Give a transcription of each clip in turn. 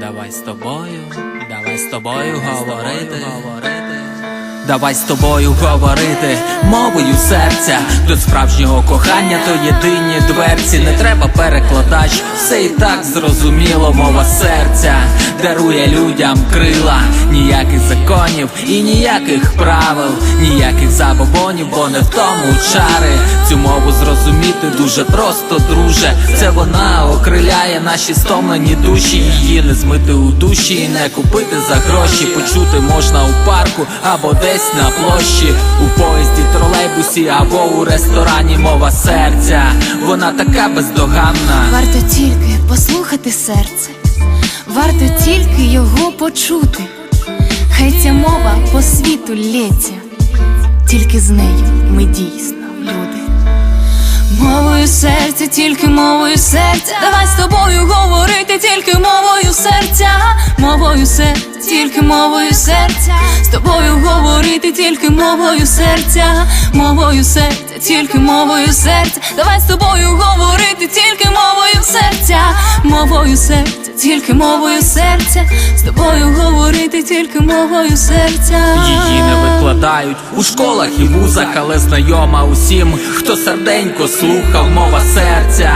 Давай з тобою, давай з тобою говорити. Давай з тобою говорити мовою серця до справжнього кохання, то єдині дверці. Не треба перекладач, все і так зрозуміло. Мова серця дарує людям крила, ніяких законів і ніяких правил, ніяких забобонів, бо не в тому чари. Цю мову зрозуміти дуже просто, друже. Це вона окриляє наші стомлені душі. Її не змити у душі і не купити за гроші. Почути можна у парку або десь на площі, у поїзді, тролейбусі або у ресторані. Мова серця, вона така бездоганна. Варто тільки послухати серце, варто тільки його почути. Хай ця мова по світу лється, тільки з нею ми дійсно. Мовою серця, тільки мовою серця. Давай з тобою говорити тільки мовою серця, мовою серця, тільки мовою серця. З тобою говорити тільки мовою серця, мовою серця, тільки мовою серця. Давай з тобою говорити тільки мовою серця, мовою серця, тільки мовою серця. З тобою говорити тільки мовою серця. Її не викладають у школах і вузах, але знайома усім, хто серденько слухав мова серця.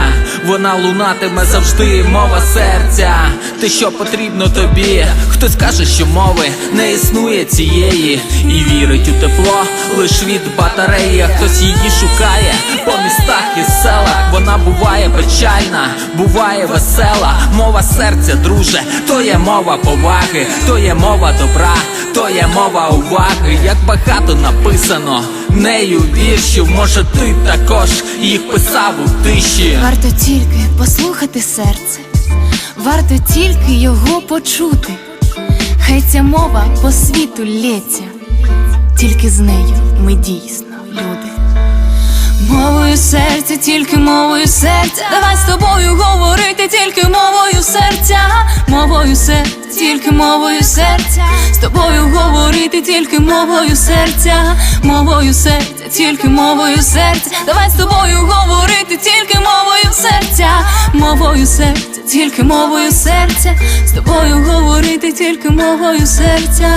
Вона лунатиме завжди, мова серця. Те, що потрібно тобі. Хтось каже, що мови не існує цієї, і вірить у тепло лиш від батареї. А Хтось її шукає по містах і селах. Вона буває печальна, буває весела. Мова серця, друже, то є мова поваги, то є мова добра, то є мова уваги. Як багато написано нею віршів, може ти також їх писав у тиші. Варто тільки послухати серце, варто тільки його почути. Хай ця мова по світу лється, тільки з нею ми дійсно люди. Мовою серця, тільки мовою серця. Давай з тобою говорити тільки мовою серця, мовою серця, тільки мовою серця. З тобою говорити тільки мовою серця, мовою серця, тільки мовою серця. Давай з тобою говорити тільки мовою серця, мовою серця, тільки мовою серця. З тобою говорити тільки мовою серця.